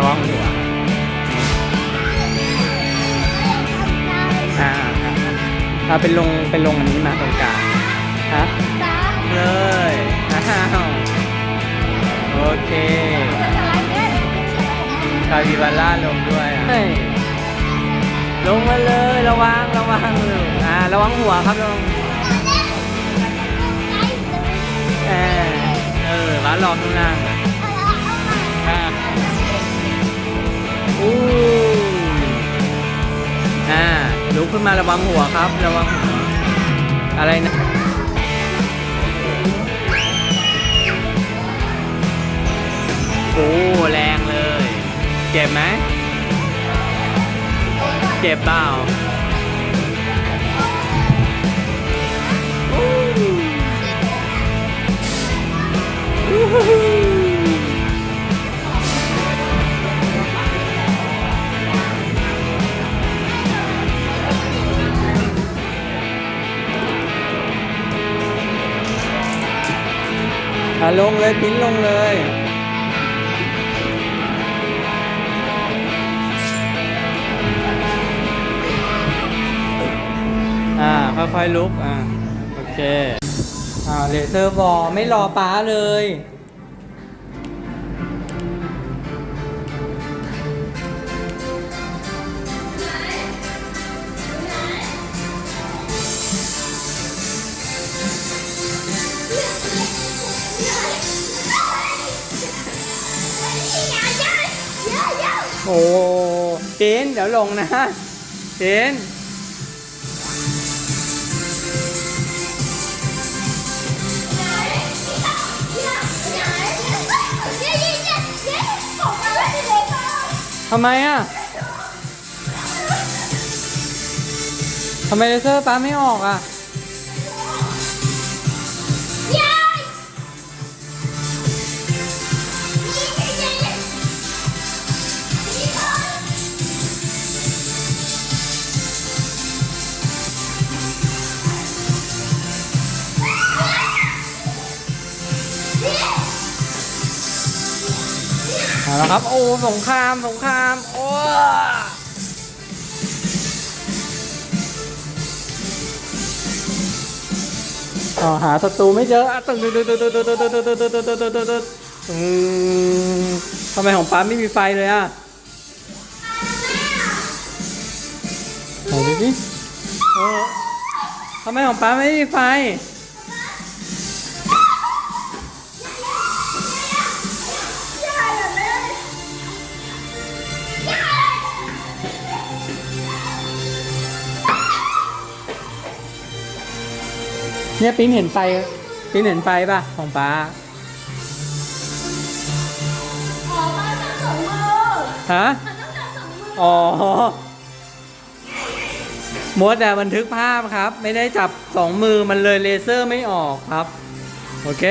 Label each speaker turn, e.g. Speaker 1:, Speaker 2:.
Speaker 1: ร้องอยู่อะอ่าเราเป็นลงเป็นลงอันนี้มาตรงกลางฮะเลยอ้าวโอเคคาบิบาร่าลงด้วยอะลงมาเลยระวังระวังอ่าระวังหัวครับลงเออเอร้านรอข้างล่างอะ อู้อ่าลุกขึ้นมาระวังหัวครับ ระวังหัวอะไรนะโอ้แรงเลย เจ็บไหม เจ็บเปล่า อะลงเลยปิ้นลงเลย อ่า ค่อยๆลุก อ่า โอเค อ่าเลเซอร์บอลไม่รอป้าเลย อ้เจนเดี๋ยวลงนะเจนทำไมอะทำไมเลเซอร์ป้าไม่ออกอะ เอาละครับโอ้สงครามสงครามโอ้อ๋อหาศัตรูไม่เจอตึงตึงตึงตึงตึงตึงตึงตึงตึงตึงตึงตึงตึงตึงตึงทำไมของป้าไม่มีไฟเลยอะไหนดูสิเออทำไมของป้าไม่มีไฟ เนี่ยปิ้นเห็นไฟปิ้นเห็นไฟป่ะของป้าฮะอ๋อมดแต่บันทึกภาพครับ ไม่ได้จับสองมือมันเลยเลเซอร์ไม่ออกครับ โอเค